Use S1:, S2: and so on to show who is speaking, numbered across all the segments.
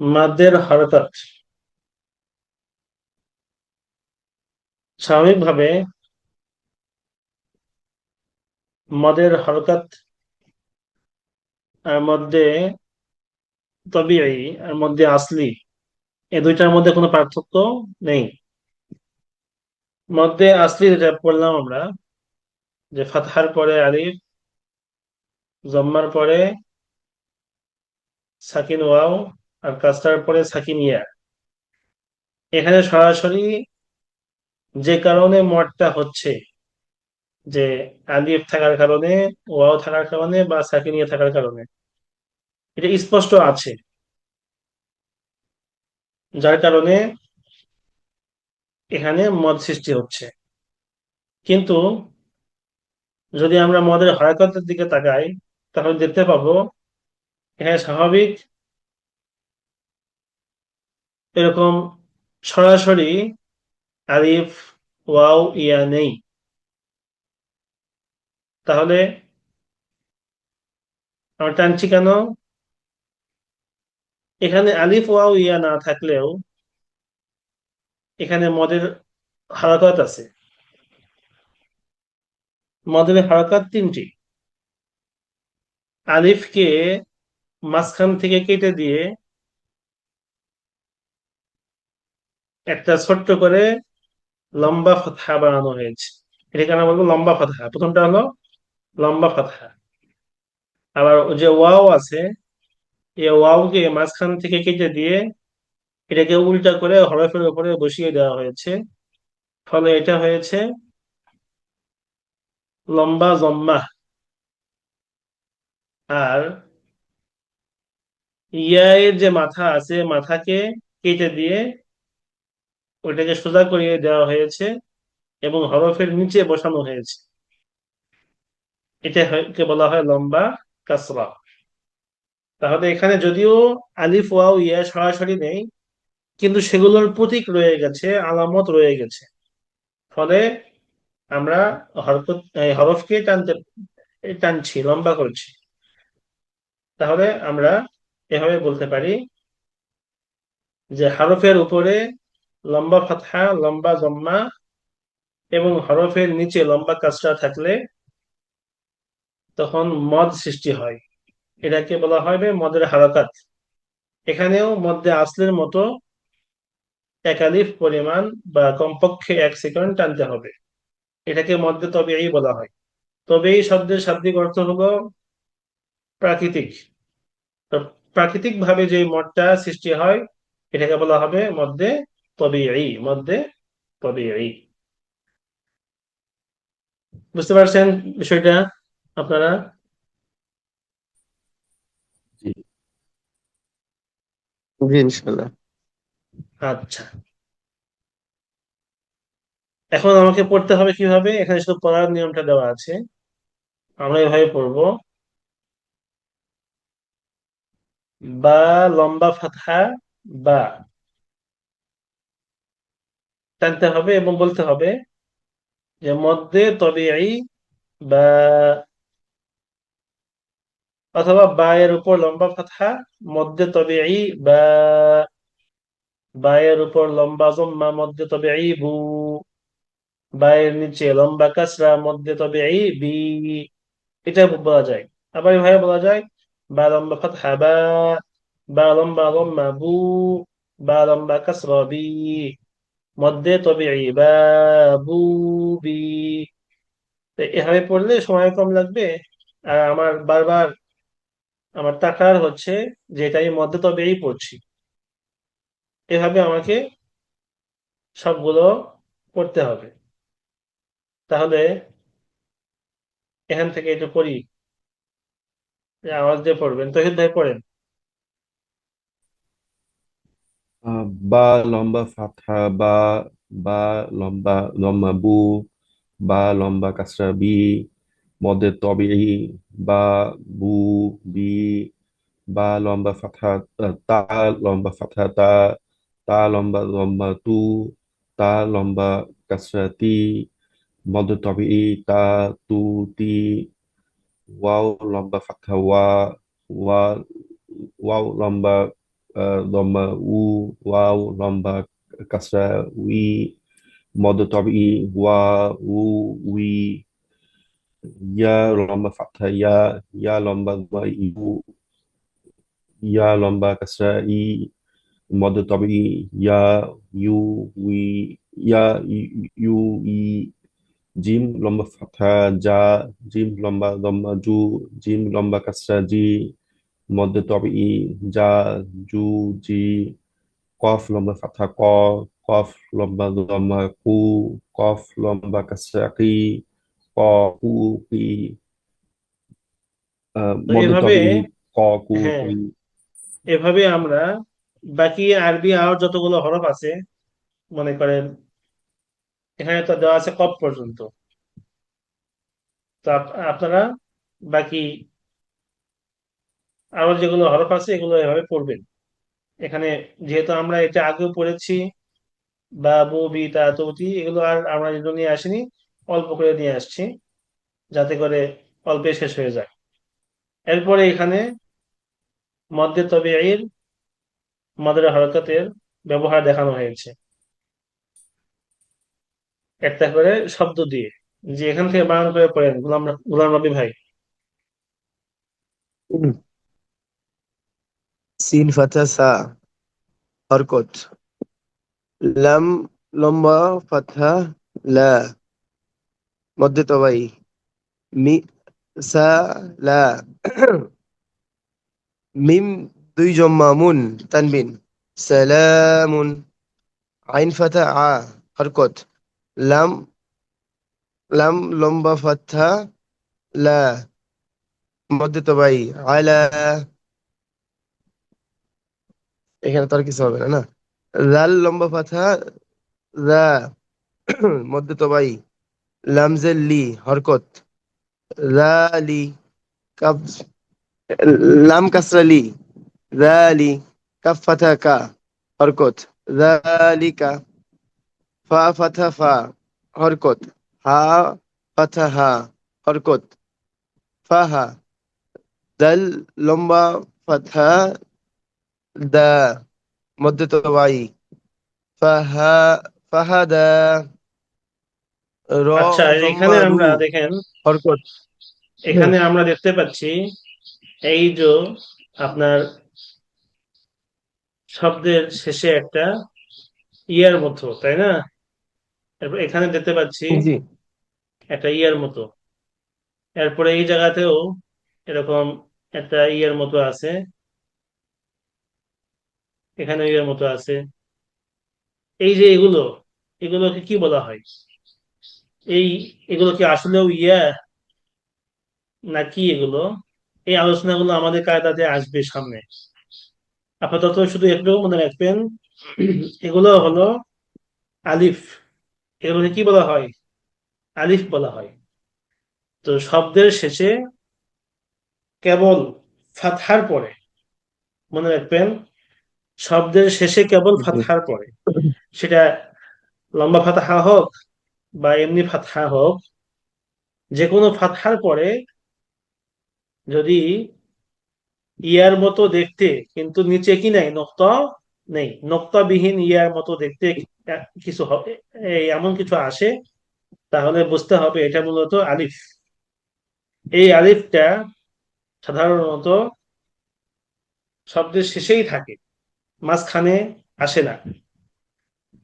S1: মাদের হরকত স্বাভাবিকভাবে মদের হরকত মধ্যে তবিআই আর মধ্যে আসলি, এই দুইটার মধ্যে কোনো পার্থক্য নেই। মধ্যে আসলি যেটা পড়লাম আমরা, যে ফাতহার পরে আলিফ, জম্মার পরে সাকিন ওয়াও আর কাস্টার পরে সাকিন ইয়া এখানে সরাসরি যে কারণে মদটা হচ্ছে যে আলিফ থাকার কারণে, ওয়াও থাকার কারণে বা সাকিন ইয়া থাকার কারণে, এটা স্পষ্ট আছে। যার কারণে এখানে মদ সৃষ্টি হচ্ছে। কিন্তু যদি আমরা মদের হরকতের দিকে তাকাই, তাহলে দেখতে পাবো, এখানে স্বাভাবিক এরকম সরাসরি আলিফ, ওয়াও, ইয়া নেই। তাহলে আমরা টানছি কেন? এখানে আলিফ, ওয়াও, ইয়া না থাকলেও এখানে মদের হারাকাত আছে। মদের হারাকাত তিনটি। আলিফকে মাঝখান থেকে কেটে দিয়ে একটা ছোট্ট করে লম্বা ফাতহা বানানো হয়েছে। এটাকে আমরা বলব? লম্বা ফাতহা। প্রথমটা হলো লম্বা ফাতহা। আবার যে ওয়াও আছে এই ওয়াওকে মাঝখান থেকে কেটে দিয়ে এটাকে উল্টা করে হরফের উপরে বসিয়ে দেওয়া হয়েছে। ফলে এটা হয়েছে লম্বা জম্মা। আর ইয়ায়ের যে মাথা আছে, মাথাকে কেটে দিয়ে ওইটাকে সোজা করিয়ে দেওয়া হয়েছে এবং হরফের নিচে বসানো হয়েছে। এটাকে বলা হয় লম্বা কাসরা। তাহলে এখানে যদিও আলিফ, ওয়াও, ইয়া সরাসরি নেই, কিন্তু সেগুলোর প্রতীক রয়ে গেছে, আলামত রয়ে গেছে। ফলে আমরা হরকত হরফকে টানতে টানছি, লম্বা করছি। তাহলে আমরা এভাবে বলতে পারি যে হরফের উপরে লম্বা ফাতহা, লম্বা জম্মা এবং হরফের নিচে লম্বা কাজটা থাকলে তখন মদ সৃষ্টি হয়। এটাকে বলা হবে মদের হারাকাত। এখানেও মধ্যে আসলের মতো একালিফ পরিমাণ বা কমপক্ষে এক সেকেন্ড টানতে হবে। এটাকে মধ্যে তবে এই বলা হয়। তবে এই শব্দের শাব্দিক অর্থ হলো প্রাকৃতিক। প্রাকৃতিক ভাবে যে মদটা সৃষ্টি হয়, এটাকে বলা হবে মধ্যে তবে এই মধ্যে তবে এই বুঝতে পারছেন বিষয়টা আপনারা? আচ্ছা। এখন আমাকে পড়তে হবে কীভাবে? এখানে শুধু পড়ার নিয়মটা দেওয়া আছে। আমরা এভাবে পড়ব। বা লম্বা ফাতহা বা। টানতে হবে এবং বলতে হবে যে মধ্যে তবিআই বা অথবা বা এর উপর লম্বা ফাতহা, মধ্যে তবে বা বা এর উপর লম্বা জম্মা, মধ্যে তবিআই বু, বা এর নিচে লম্বা কাসরা, মধ্যে তবিআই বি, এটা বলা যায়। আবার এভাবে বলা যায়, বা লম্বা ফাতহা বা বা লম্বা জম্মা বু, বা লম্বা কাসরা বি। মধ্যে তবে এভাবে পড়লে সময় কম লাগবে। আর আমার বারবার আমার টাকার হচ্ছে যে এটা আমি মধ্যে তবেই পড়ছি। এভাবে আমাকে সবগুলো পড়তে হবে। তাহলে এখান থেকে এটা পড়ি। আওয়াজ দিয়ে পড়বেন। তহিদ ভাই পড়েন।
S2: আহ, বা লম্বা ফাতহা বা বা লম্বা লম্বা বু বা লম্বা কাসরা বি মধ্যে তবিই বা বু বি বা লম্বা ফাতহা আহ, তা লম্বা ফাতহা তা তা লম্বা লম্বা তু তা লম্বা কাসরা তি মধ্যে তবিই তা তু তি ওয়াও লম্বা ফাতহা ওয়া ওয়া ওয়াও লম্বা আহ, লম্বা উ ওয়াও লম্বা কাসরা উই মদ তবই ওয়া উ উই ইয়া লম্বা ফাতহা ইয়া ইয়া লম্বা দম্মা ইউ ইয়া লম্বা কাসরা ই মদ তবই ইয়া ইউ উই ইয়া ই- ইউ ই জিম লম্বা ফাতহা জা জিম লম্বা দম্মা জু জিম লম্বা কাসরা জি মদ তবই জা জু জি কফ লম্বা ফাতহা ক কফ লম্বা লম্বা কু কফ লম্বা কাসরা কি ক কু কি
S1: এভাবে
S2: ক কু
S1: হ্যাঁ এভাবে আমরা বাকি আরবি আর যতগুলো হরফ আছে মনে করেন এখানে তো দেওয়া আছে কফ পর্যন্ত। তো আপনারা বাকি আরও যেগুলো হরফ আছে, এগুলো এভাবে পড়বেন। এখানে যেহেতু আমরা এটা আগেও পড়েছি, বা, বু, বি, তা তৌতি এগুলো আর আমরা এগুলো নিয়ে আসিনি, অল্প করে নিয়ে আসছি, যাতে করে অল্পে শেষ হয়ে যায়। এরপরে এখানে মধ্যে তবিআর মদের হরকতের ব্যবহার দেখানো হয়েছে। একটা করে শব্দ দিয়ে, যে এখান থেকে বানান করে পড়েন, গুলাম গুলাম রবি ভাই।
S3: সিন ফাতা সা হরকত লাম লম্বা ফাতহা লা মধ্যে তবাই মি সা লা মিম দুই জম্মা মুন তানবিন সালামুন আইন ফাতা আ হরকত লাম লাম লম্বা ফাতহা লা মধ্যে তবাই আলা এখানে তো আর কিছু হবে না না? লাল লম্বা ফাতহা রা মধ্যে তবাই লামজের লি, হরকত রালি কাব লাম কাসরালি রালি কাফ ফাথা কা, হরকত রালিকা ফা ফাথা ফা, হরকত, হা ফাথা হা, হরকত ফাহা দাল লম্বা ফাথা দা মধ্যে তবাই ফাহা ফাহাদা র
S1: আচ্ছা এখানে আমরা দেখেন
S3: হরকত।
S1: এখানে আমরা দেখতে পাচ্ছি এই যে আপনার শব্দের শেষে একটা ইয়ার মতো তাই না? এরপর এখানে দেখতে পাচ্ছি একটা ইয়ার মতো। এরপরে এই জায়গাতেও এরকম একটা ইয়ার মতো আছে। এখানে এর মতো আছে। এই যে এগুলো, এগুলোকে কি বলা হয়? এই এগুলো কি আসলেও ইয়া নাকি এগুলো? এই আলোচনাগুলো আমাদের কায়দাতে আসবে সামনে। আপাতত শুধু একটু মনে রাখবেন, এগুলো হলো আলিফ। এগুলোকে কি বলা হয়? আলিফ বলা হয়। তো শব্দের শেষে কেবল ফাতহার পরে মনে রাখবেন শব্দের শেষে কেবল ফাতহার পরে সেটা লম্বা ফাতহা হোক বা এমনি ফাতহা হোক যে কোনো ফাতহার পরে যদি ইয়ার মতো দেখতে কিন্তু নিচে কি নাই? নক্তা নেই। নক্তাবিহীন ইয়ার মতো দেখতে কিছু হবে এমন কিছু আসে তাহলে বুঝতে হবে এটা মূলত আলিফ। এই আলিফটা সাধারণত শব্দের শেষেই থাকে। মাঝখানে আসে না।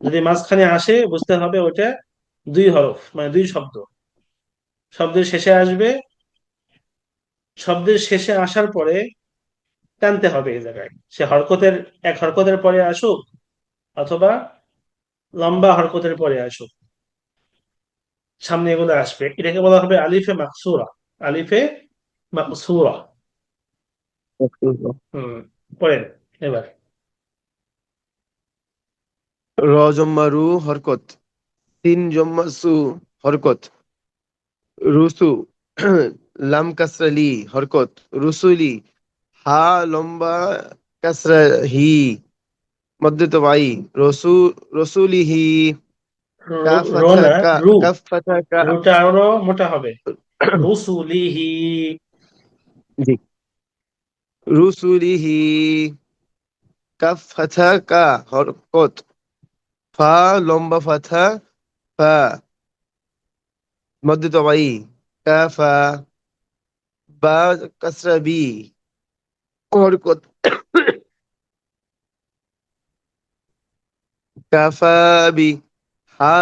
S1: যদি মাঝখানে আসে বুঝতে হবে ওটা দুই হরফ মানে দুই শব্দ। শব্দের শেষে আসবে শব্দের শেষে আসার পরে টানতে হবে এই জায়গায়। সে হরকতের এক হরকতের পরে আসুক অথবা লম্বা হরকতের পরে আসুক সামনে এগুলো আসবে। এটাকে বলা হবে আলিফে মাকসুরা আলিফে মাকসুরা। হম পড়েন এবার।
S3: র জম্মা রু হরকত তিন জম্মা সু হরকত রুসু লাম কাসরালি হরকত রুসুলি হা লম্বা কাসরা হি মধ্যে তো ভাই রসু রসুলিহি কাফ
S1: রো
S3: ফাথা
S1: না
S3: কা
S1: রু
S3: কাফ ফাথা কা
S1: রুটা আরও মোটা হবে রুসুলিহি
S3: জি রুসুলিহি কাফ ফাথা কা হরকত ফা, লম্বা ফাথা ফা। মধ্যে তবাই কাফা বা, কাসরা, বি। হরকত কাফা বি। হা,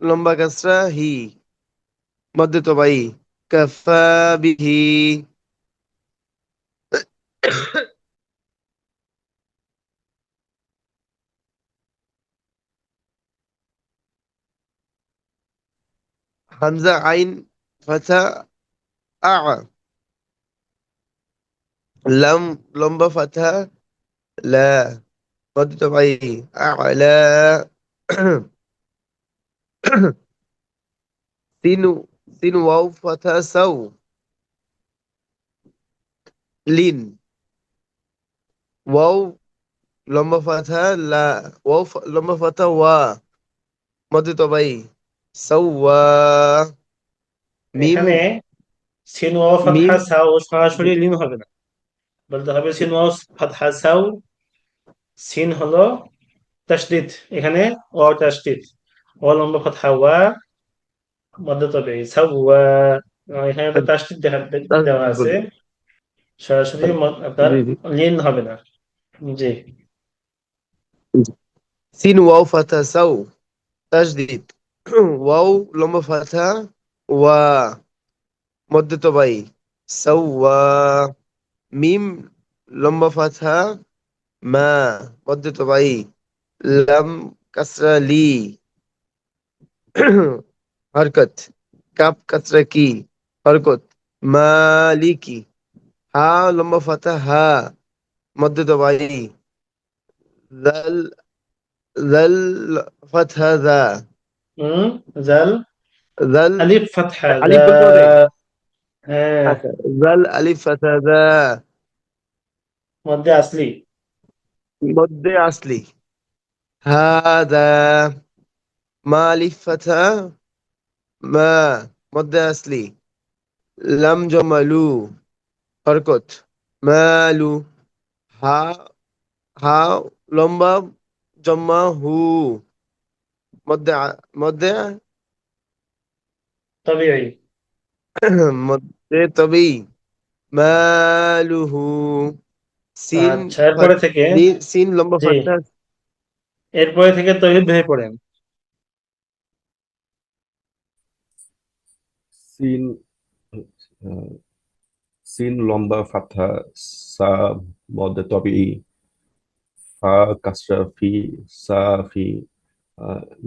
S3: লম্বা, কাসরা, হি। মধ্যে তবাই কাফা বিহি হামজা আইন ফাথা আ লাম লম্বা ফাথা লা মধ্যে তবাই আলা সিন সিন ওয়াও ফাথা সাউ লিন ওয়াও লম্বা ফাথা লা ওয়াও ফা- লম্বা ফাথা ওয়া মধ্যে তবাই সাওয়া মিম
S1: এখানে সিন ফাতহা সাও সরাসরি লিন হবে না। বলতে হবে সিন ওয়াও ফাতহা সাও সিন হলো তাসদিদ। এখানে ও তাসদিদ। ও লম্বা ফাতহা ওয়া মধ্য তবে সাওয়া এখানে তো তাসদিদ দেওয়া আছে। সরাসরি আপনার। লিন হবে না। জি।
S3: সিন ওয়াও ফাথা সাউ তাজদিদ ওয়াও লম্বা ফাথা ওয়া মধ্যে তবাই সাওয়া মিম লম্বা ফাথা মা মধ্যে তবাই লাম কাসরা লি হরকত কাপ কাসরা কি হরকত মালিকি হা লম্বা ফাথা হা মধ্যে তবাই জাল জাল ফাথা দা
S1: হুম জাল
S3: জাল
S1: আলিফ ফাতহা
S3: আলিফ বলতে হবে?
S1: দা হ্যাঁ
S3: আচ্ছা, জাল আলিফ ফাথা দা
S1: মধ্যে আসলি
S3: মধ্যে আসলি হাদা মা আলিফ ফাথা মা মধ্যে আসলি লাম জমালু হরকত মালু হা হা লম্বা জম্মা হু মধ্যে মধ্যে
S1: তবিঈ
S3: মধ্যে তবেই। মালুহু সিন
S1: আচ্ছা এরপরে থেকে
S3: সিন লম্বা। ফাথা
S1: এরপরে থেকে তহিদ ভেবে পড়েন।
S2: সিন সিন লম্বা ফাথা সা মধ্যে তবে ফা কাসরা ফি সাফি আহ,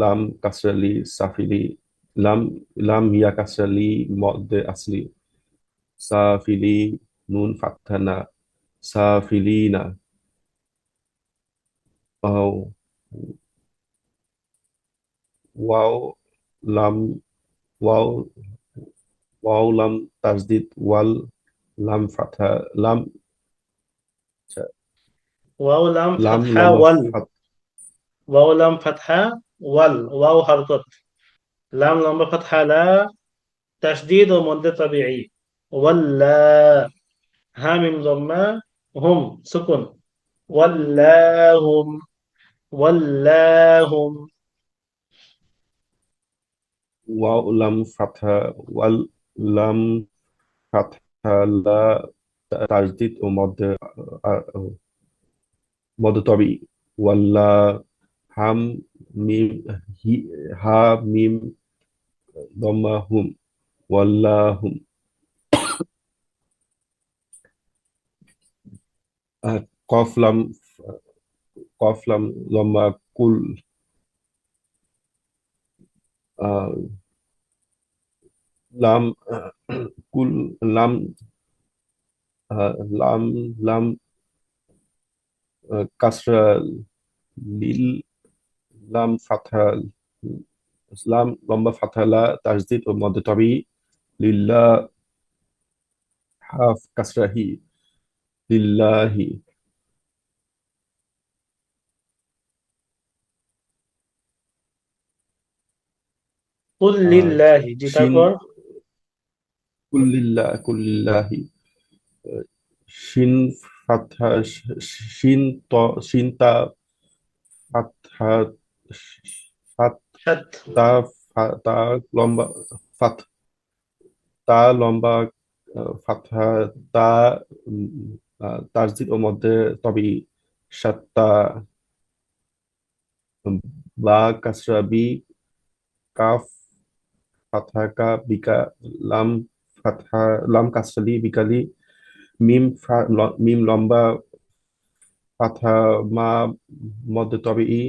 S2: লাম কাসরালি সাফিলি লাম লাম ইয়া কাসরালি মধ্যে আসলি সাফিলি নুন ফাথানা সাফিলিনা আহ, ওয়াও লাম ওয়াও ওয়াও লাম তাজদিদ ওয়াল লাম ফাথা লাম
S1: ওয়াও লাম
S2: লাম
S1: ফাতহা
S2: লম্বা
S1: ওয়াল
S2: ফাথ
S1: ওয়াও লাম ফাতহা ওয়াল ওয়াও হরকত লাম লম্বা ফাতহা লা তাসদিদ ও মধ্যে তবিঈ ওয়াল্লা হা মিম জম্মা হুম সুকুন ওয়াল্লাহুম ওয়াল্লাহুম
S2: ওয়াও লাম ফাথা ওয়াল লাম ফাথা লা তাজদিদ ও মধ্যে হাম মিম হি হা মিম দম্মা হুম ওয়াল্লাহুম আহ, কফ লাম কফ লাম লম্বা কুল। লাম কুল লাম লাম লাম কাসরা লিল। লাম ফাথা লাম লম্বা ফাথা লা তাজদিদ ও মধ্য তবে লিল্লাহ হাফ কাসরা হি লিল্লাহি।
S1: কুল লিল্লাহি জি তারপর?
S2: কুল্লিল্লাহ কুল্লিল্লাহি আহ, শিন ফাতহা শিন ত শিন তা ফাত
S1: সাত
S2: তা তা লম্বা ফাত। তা লম্বা ফাতহা তা ও মধ্যে তবে সাতটা বা কাসরা বি কাফ ফাতহা কা বিকা লাম ফাতহা লাম কাসরালি বিকালি মিম মিম লম্বা ফাতহা মা মধ্যে তবে ই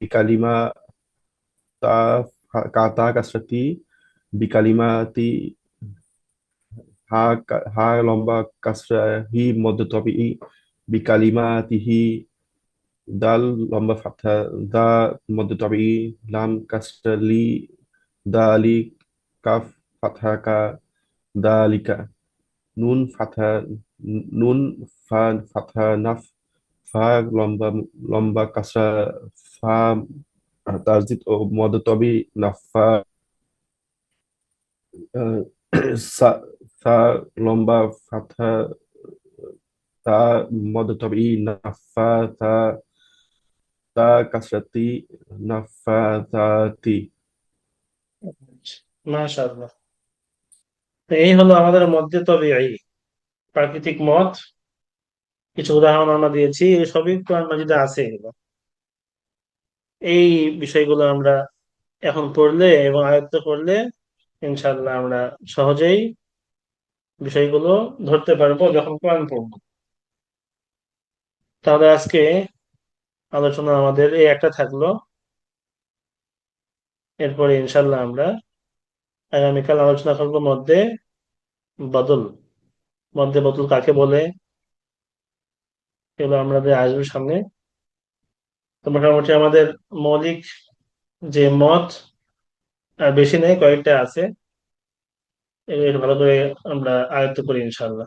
S2: বিকালিমা তা ফা- কাতা কাসরাতি বিকালিমাতি হা হা লম্বা কাসরা হি মধ্যে তবে ই বিকালিমাতিহি দাল লম্বা ফাতহা দা মধ্যে তবে ই লাম কাসরা লি দালি কাফ ফাতহা কা দালিকা নুন ফাতহা নুন ফা ফাতহা নাফ ফা, লম্বা লম্বা কাসরা ফা তাসদিদ ও মধ্যে তবে নাফা সা লম্বা ফাতহা তা মধ্যে তবে নাফা, তা তা কাসরাতি নাফাতাতি
S1: মাশাআল্লাহ। তো এই হলো আমাদের মধ্যে তবিঈ, প্রাকৃতিক মত কিছু উদাহরণ আমরা দিয়েছি সবই কোরআন মাজিদে আছে এগুলো। এই বিষয়গুলো আমরা এখন পড়লে এবং আয়ত্ত করলে ইনশাল্লাহ আমরা সহজেই বিষয়গুলো ধরতে পারব যখন কোরআন পড়ব তাহলে আজকে আলোচনা আমাদের এই একটা থাকল। এরপরে ইনশাল্লাহ আমরা আগামীকাল আলোচনা করব মধ্যে বদল। মধ্যে বদল কাকে বলে? এগুলো আমাদের আসবে সামনে। তো মোটামুটি আমাদের মৌলিক যে মত, আর বেশি নেই, কয়েকটা আছে। এগুলো ভালো করে আমরা আয়ত্ত করি ইনশাআল্লাহ।